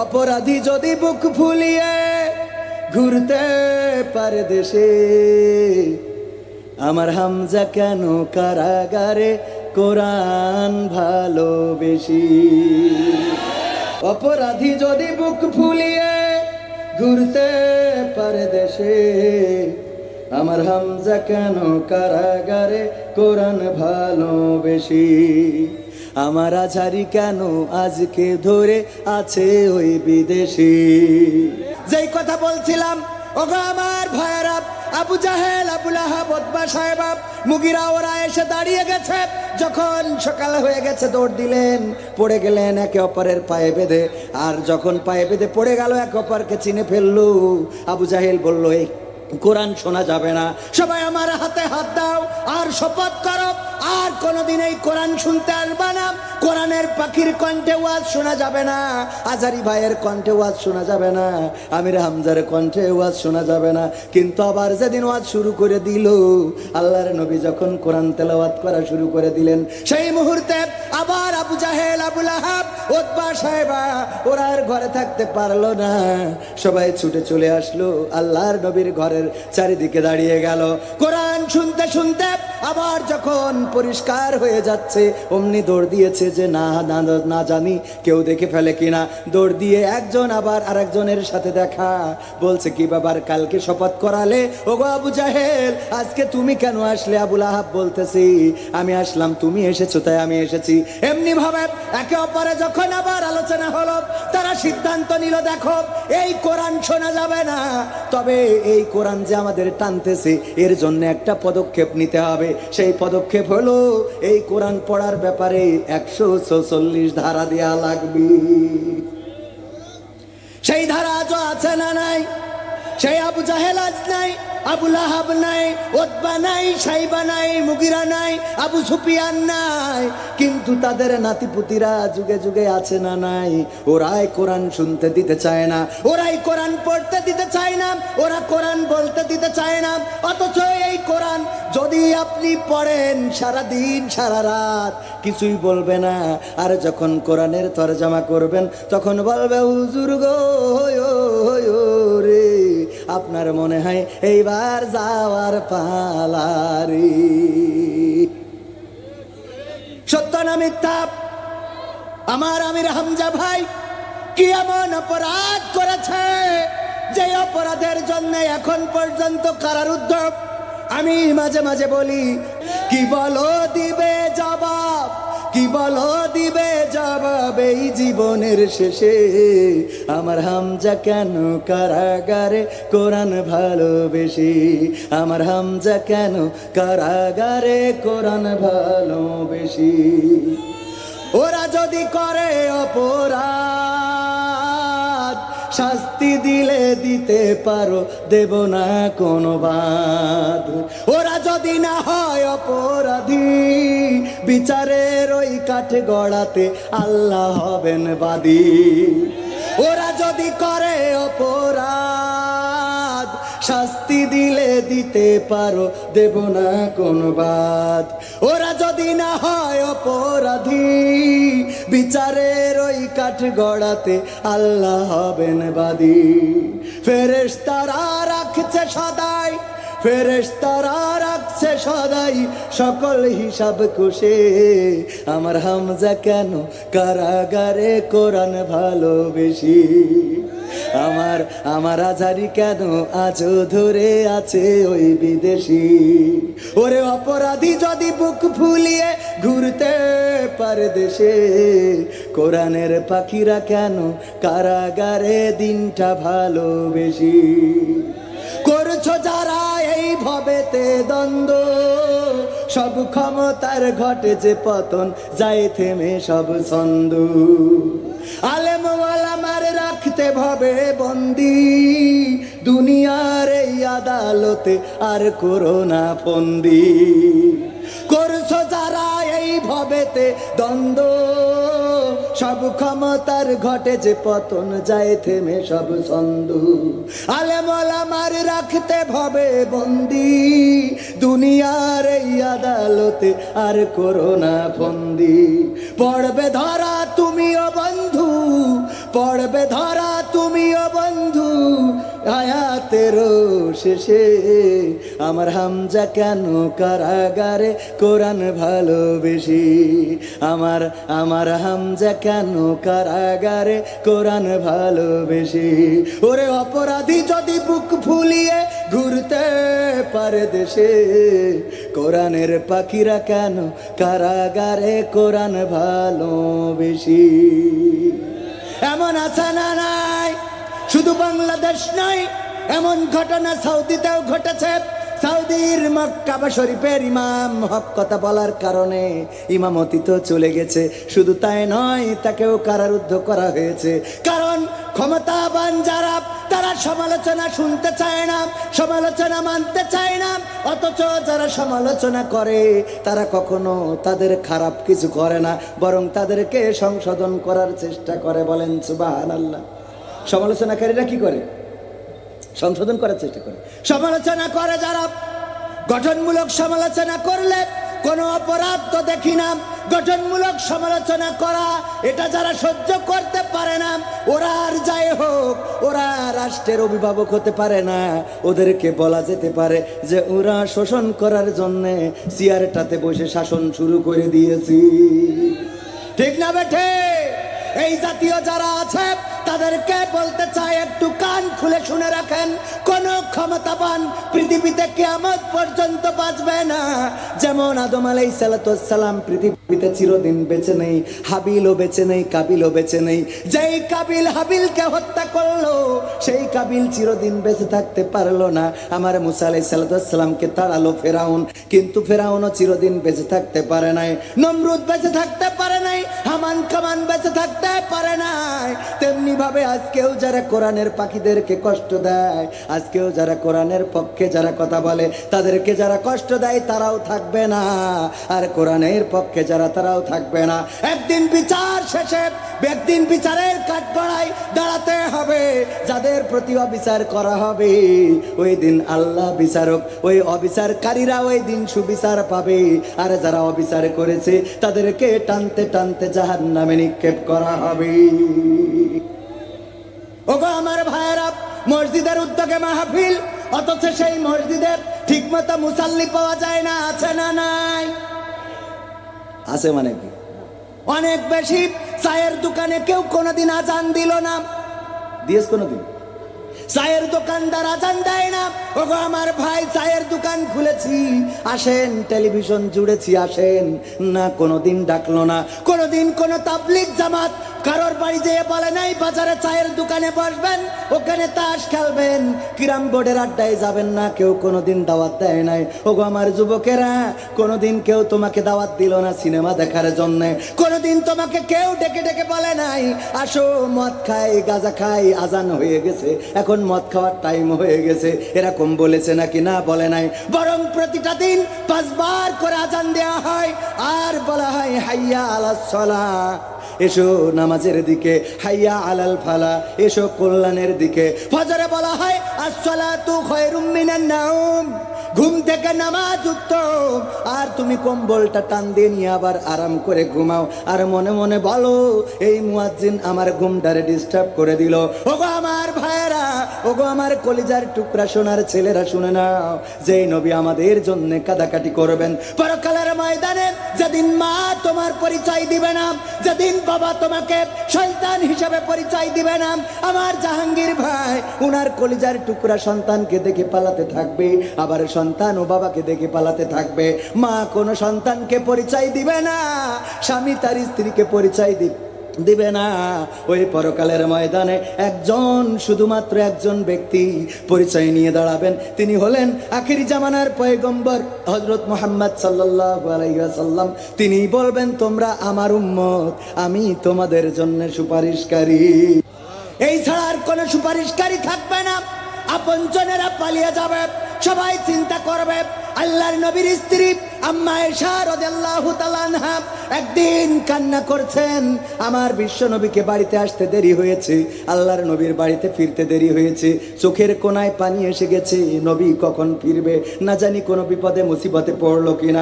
অপরাধী যদি বুক ফুলিয়ে ঘুরতে পারে দেশে, আমার হামজা কেন কারাগারে কোরআন ভালোবেসি? অপরাধী যদি বুক ফুলিয়ে ঘুরতে পারে দেশে, আমার হামজা কেন কারাগারে কোরআন ভালোবেসি? আমার আঝারি কেন আজকে ধরে আছে ওই বিদেশি? যেই কথা বলছিলাম, ওগো আমার ভাইয়েরা আবু জাহেল আবুল আহাব ওতবা সাহেবাব মুগিরা ওরা এসে দাঁড়িয়ে গেছে। যখন সকাল হয়ে গেছে, দৌড় দিলেন, পড়ে গেলেন একে অপরের পায়ে বেঁধে। আর যখন পায়ে বেঁধে পড়ে গেল, এক অপরকে চিনে ফেলল। আবু জাহেল বলল, এই কোরআন শোনা যাবে না। সবাই আমার হাতে হাত দাও, আর শপথ করো, আর কোনোদিন এই কোরআন শুনতে আসবে না। কোরআনের পাখির কণ্ঠে ওয়াজ শোনা যাবে না, আজারি ভাইয়ের কণ্ঠে ওয়াজ শোনা যাবে না, আমির হামজার কণ্ঠে ওয়াজ শোনা যাবে না। কিন্তু আবার যেদিন ওয়াজ শুরু করে দিল, আল্লাহর নবী যখন কোরআন তেলাওয়াত করা শুরু করে দিলেন, সেই মুহূর্তে আবার আবু জাহেল আবুল আহাব ওতবা সাহেবা, ওরা আর ঘরে থাকতে পারল না। সবাই ছুটে চলে আসলো। আল্লাহর নবীর ঘরের চারিদিকে দাঁড়িয়ে গেল। কোরআন শুনতে শুনতে আবার যখন পরিষ্কার হয়ে যাচ্ছে, অমনি দৌড় দিয়েছে যে, না না না জানি, কেউ দেখে ফেলে কিনা। দৌড় দিয়ে একজন আবার আরেকজনের সাথে দেখা। বলছে, কি বাবার কালকে শপথ করালে? ওগো আবু জাহেল, আজকে তুমি কেন আসলে? আবুল আহাব বলতেছি, আমি আসলাম, তুমি এসেছ, তাই আমি এসেছি। এমনি ভাবে একে অপরে যখন আবার আলোচনা হলো, তারা সিদ্ধান্ত নিল, দেখো, এই কোরআন শোনা যাবে না। তবে এই কোরআন যে আমাদের টানতেছে, এর জন্য একটা পদক্ষেপ নিতে হবে। সেই পদক্ষেপ হলো এই কোরআন পড়ার ব্যাপারে একশো ছচল্লিশ ধারা দেয়া লাগবে। সেই ধারা আজও আছে না নাই? সেই আবু জাহেল আজ নাই? আবু লাহাব নাই, ওতবা নাই, সাইবা নাই, মুগিরা নাই, আবু সুফিয়ান নাই। কিন্তু তাদের নাতিপুতিরা যুগে যুগে আছে না নাই। ওরাই কোরআন শুনতে দিতে চায় না, ওরাই কোরআন পড়তে দিতে চায় না, ওরা কোরআন বলতে দিতে চায় না। অথচ এই কোরআন যদি আপনি পড়েন সারা দিন সারা রাত, কিছুই বলবে না। আর যখন কোরআনের তরজামা করবেন, তখন বলবে, হুজুর গো রে। আপনার মনে হয় এইবার যাওয়ার পালারি। সত্য না মিথ্যা? আমার আমির হামজা ভাই, কি এমন অপরাধ করেছে যে অপরাধের জন্য এখন পর্যন্ত কারার উদ্যোগ আমি মাঝে মাঝে বলি, কি বলো দিবে জবাব? কি বলো দিবে জবাব এই জীবনের শেষে? আমার হামজা কেন কারাগারে? কোরআন ভালোবেসে। আমার হামজা কেন কারাগারে? কোরআন ভালোবেসে। ওরা যদি করে অপরাধ, শাস্তি দিলে দিতে পারো, দেব না কোনো বাদ ওরা যদি না হয় অপরাধী বিচারের ওই কাঠে গড়াতে আল্লাহ হবেন বাদী। ওরা যদি করে অপরাধ, শাস্তি দিলে দিতে পারো, দেব না কোনো বাদ। ওরা যদি না হয় অপরাধী, বিচারের ওই কাঠ গড়াতে আল্লাহ হবেন বাদী। ফেরেশ তারা রাখছে সদাই ফেরেশ রাখছে সদাই সকল হিসাব আমার হামজা কেন কারাগারে কোরআন ভালোবেসি? আমার আমার আজারি কেন আজও ধরে আছে ওই বিদেশি? ওরে অপরাধী যদি বুক ফুলিয়ে ঘুরতে পারে দেশে, কোরআনের পাখিরা কেন কারাগারে দিনটা ভালোবেসি? ভবেতে দ্বন্দ্ব। সব ক্ষমতার ঘটে যে পতন যায় থেমে সব ছন্দ। আলেম ওয়ালামার রাখতে ভবে বন্দি। দুনিয়ার এই আদালতে আর করোনা ফন্দি। করছ যারা এই ভবেতে দ্বন্দ্ব। সব ক্ষমতার ঘটে যে পতন যায় থেমে সব ছন্দ। আলেমলামার রাখতে ভবে বন্দি। দুনিয়ার এই আদালতে আর করোনা ফন্দি। পড়বে ধরা তুমিও বন্ধু, পড়বে ধরা তুমিও বন্ধু। আয়াতের শেষে আমার হামজা কেন কারাগারে? কোরআন ভালোবেসি। আমার আমার হামজা কেন কারাগারে? কোরআন ভালোবেসি। ওরে অপরাধী যদি বুক ফুলিয়ে ঘুরতে পারে দেশে, কোরআনের পাখিরা কেন কারাগারে? কোরআন ভালোবেসি। এমন আছে না নাই? শুধু বাংলাদেশ নয়, এমন ঘটনা সৌদিতেও ঘটেছে। সৌদির মক্কাবা শরীফের ইমাম, হক কথা বলার কারণে ইমামতি তো চলে গেছে। শুধু তাই নয়, তাকেও কারারুদ্ধ করা হয়েছে। কারণ ক্ষমতাবান যারা, তারা সমালোচনা শুনতে চায় না, সমালোচনা মানতে চায় না। অথচ যারা সমালোচনা করে, তারা কখনো তাদের খারাপ কিছু করে না, বরং তাদেরকে সংশোধন করার চেষ্টা করে বলেন সুবাহান আল্লাহ সমালোচনাকারীরা কি করে? সংশোধন করার চেষ্টা করে। সমালোচনা করে যারা, গঠনমূলক সমালোচনা করলে কোনো অপরাধ তো দেখি না। গঠনমূলক সমালোচনা করা, এটা যারা সহ্য করতে পারে না, ওরা আর যাই হোক, ওরা রাষ্ট্রের অভিভাবক হতে পারে না। ওদেরকে বলা যেতে পারে যে, ওরা শোষণ করার জন্যে চেয়ারটাতে বসে শাসন শুরু করে দিয়েছি। ঠিক না বেঠে? এই জাতীয় যারা আছে তাদেরকে বলতে চাই, একটু কান খুলে শুনে রাখেন, কোন ক্ষমতাবান পৃথিবীতে কেমন পর্যন্ত বাঁচবে না। যেমন আদম আলাই সালাম পৃথিবীতে চিরদিন বেঁচে নেই, হাবিলও বেঁচে নেই, কাবিলও বেঁচে নেই। যেই কাবিল হাবিলকে হত্যা করল, সেই কাবিল চিরদিন বেঁচে থাকতে পারল না। আমার মুসা আলাই সালামকে তাড়ালো ফেরাউন, কিন্তু ফেরাউনও চিরদিন বেঁচে থাকতে পারে নাই। নমরুদ বেঁচে থাকতে পারে নাই, হামান কামান বেঁচে থাকতে পারে নাই। তেমনি ভাবে আজকেও যারা কোরআনের পাখিদেরকে কষ্ট দেয়, আজকেও যারা কোরআনের পক্ষে যারা কথা বলে, তাদেরকে যারা কষ্ট দেয়, তারাও থাকবে না। আর কোরআনের পক্ষে যারা, তারাও থাকবে না। একদিন বিচার শেষে, একদিন বিচারের কাঠগড়ায় দাঁড়াতে হবে। যাদের প্রতি অবিচার করা হবে, ওই দিন আল্লাহ বিচারক, ওই অবিচারকারীরা ওই দিন সুবিচার পাবে। আর যারা অবিচার করেছে, তাদেরকে টানতে টানতে জাহান নামে নিক্ষেপ করা হবে। ওগো আমার ভাইয়েরা, মসজিদের উদ্যোগে মাহফিল, অথচ সেই মসজিদের ঠিকমতো মুসাল্লি পাওয়া যায় না, আছে না নাই? আছে মানে কি? অনেক বেশি চায়ের দোকানে কেউ কোনোদিন আজান দিল না। দিয়েছ কোনোদিন? চায়ের দোকানদার আজান দেয় না। ওগো আমার ভাই, চায়ের দোকান খুলেছি। আসেন, টেলিভিশন জুড়েছি, আসেন। না, কোনোদিন ডাকলো না। কোনোদিন কোনো তাবলিক জামাত কারোর বাড়ি যেয়ে বলে নাই, বাজারে চায়ের দোকানে বসবেন, ওখানে তাস খেলবেন। কিরাম বোর্ডের আড্ডায় যাবেন না, কেউ কোনোদিন দাওয়াত দেয় নাই। ওগো আমার যুবকেরা, কোনোদিন কেউ তোমাকে দাওয়াত দিল না সিনেমা দেখার জন্যে। কোনোদিন তোমাকে কেউ ডেকে ডেকে বলে নাই, আসো মদ খাই, গাজা খাই, আজান হয়ে গেছে। এখন মদ খাওয়ার টাইম হয়ে গেছে, এরকম বলেছে নাকি না বলে নাই। বরং প্রতিটা দিন পাঁচবার করে আজান দেওয়া হয়, আর বলা হয় হাইয়া সলা এসো নামাজের দিকে, হাইয়া আলাল ফালা, এসো কল্যাণের দিকে। ফজরে বলা হয়, আসসালাতু খায়রুম মিনান নাউম ঘুম থেকে নামাজ উত্তম আর তুমি কম্বলটা টান দিয়ে নিয়ে আবার আরাম করে ঘুমাও। আর মনে মনে বলো, এই মুয়াজ্জিন আমার ঘুমটারে ডিস্টার্ব করে দিল। ওগো আমার ভাইয়েরা, ওগো আমার কলিজার টুকরা সোনার ছেলেরা শুনে নাও, যেই নবী আমাদের জন্য কাদাকাটি করবেন। পরকালের ময়দানে যেদিন মা তোমার পরিচয় দিবে না, যেদিন বাবা তোমাকে সন্তান হিসাবে পরিচয় দিবে না। আমার জাহাঙ্গীর ভাই, উনার কলিজার টুকরা সন্তানকে দেখে পালাতে থাকবে, আবার সন্তান ও বাবাকে দেখে পালাতে থাকবে। মা কোনো সন্তানকে পরিচয় দিবে না, স্বামী তার স্ত্রীকে পরিচয় দিবে। দিবে না। ওই পরকালের ময়দানে একজন, শুধুমাত্র একজন ব্যক্তি পরিচয় নিয়ে দাঁড়াবেন। তিনি হলেন আখিরি জামানার পয়গম্বর হজরত মোহাম্মদ আলাইহি তিনি বলবেন, তোমরা আমার উম্মত, আমি তোমাদের জন্য সুপারিশকারী। এই ছাড়া আর কোনো সুপারিশকারী থাকবে না। আপনজনেরা পালিয়ে যাবে। সবাই চিন্তা করবে, আল্লাহর নবীর স্ত্রী আম্মা এশা রাদিয়াল্লাহু তালানহা একদিন কান্না করছেন, আমার বিশ্ব নবীকে বাড়িতে আসতে দেরি হয়েছে, আল্লাহর নবীর বাড়িতে ফিরতে দেরি হয়েছে, চোখের কোনায় পানি এসে গেছে, নবী কখন ফিরবে, না জানি কোনো বিপদে, মুসিবতে পড়ল কিনা।